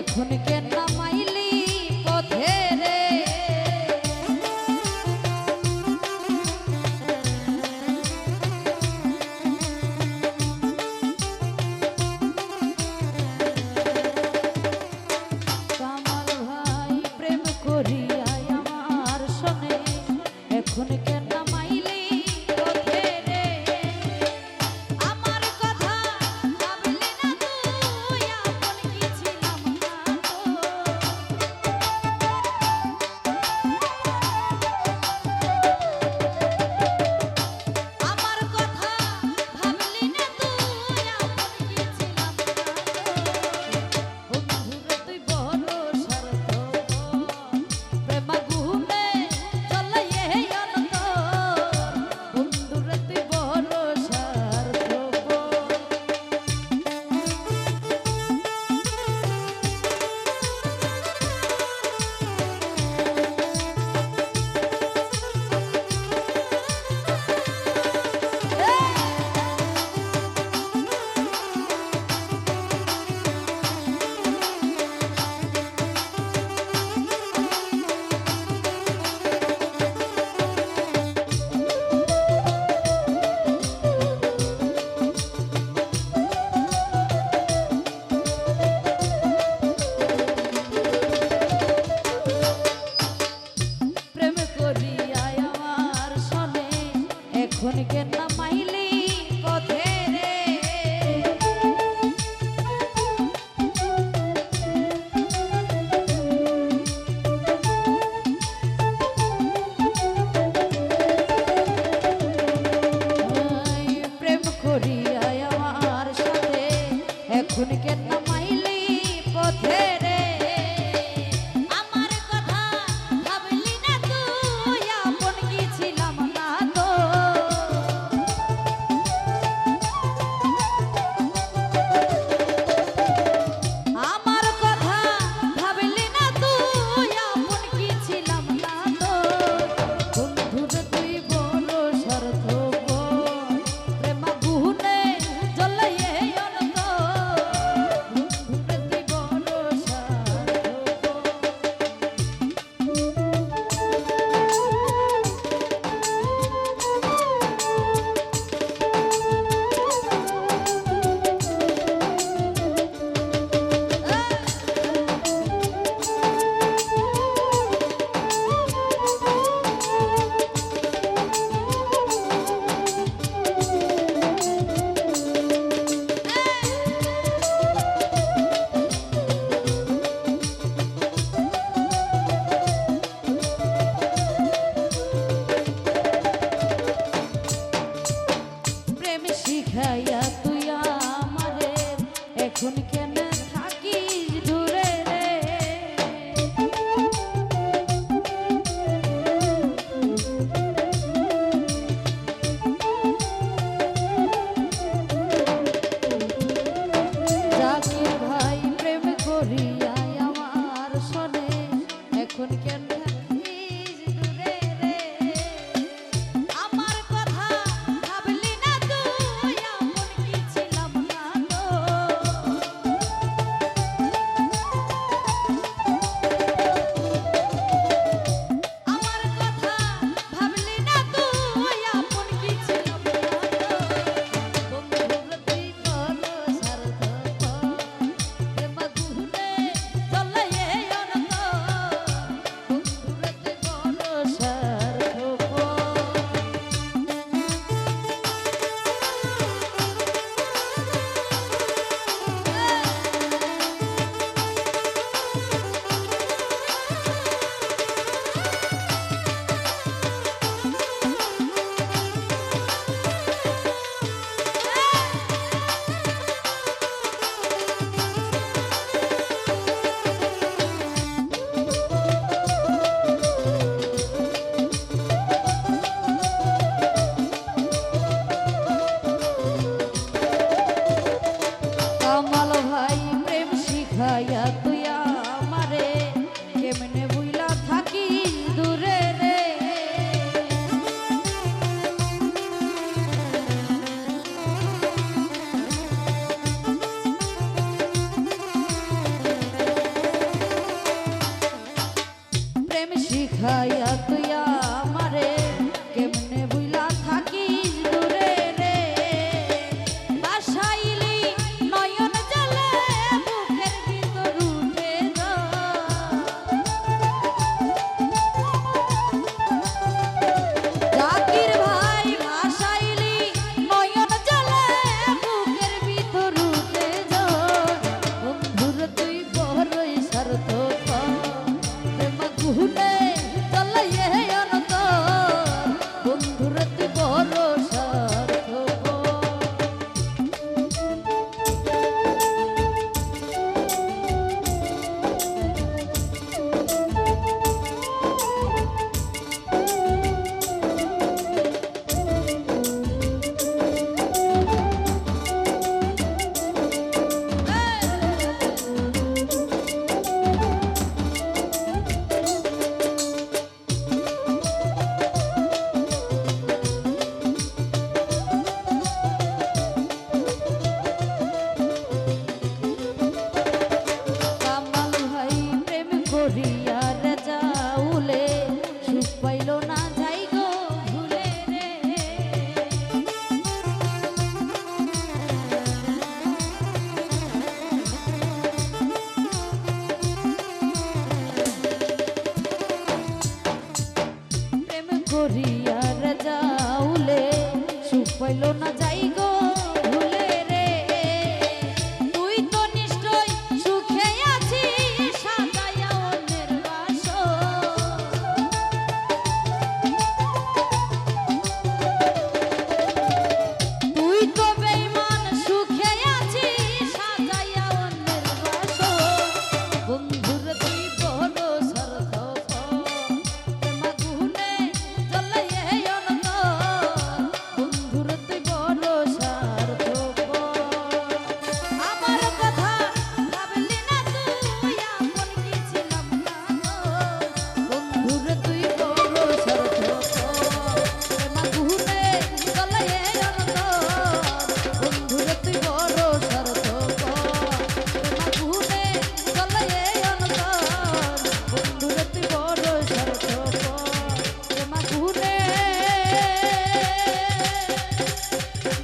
এখন কেন মাইলি পথে রে। আমার ভাই প্রেম করিয়া আমার সনে। এখন con quien ভাইয়া তুই আমারে কেমনে বুইলা থাকি দূরে রে? প্রেম শিখাইয়া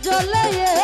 jolaye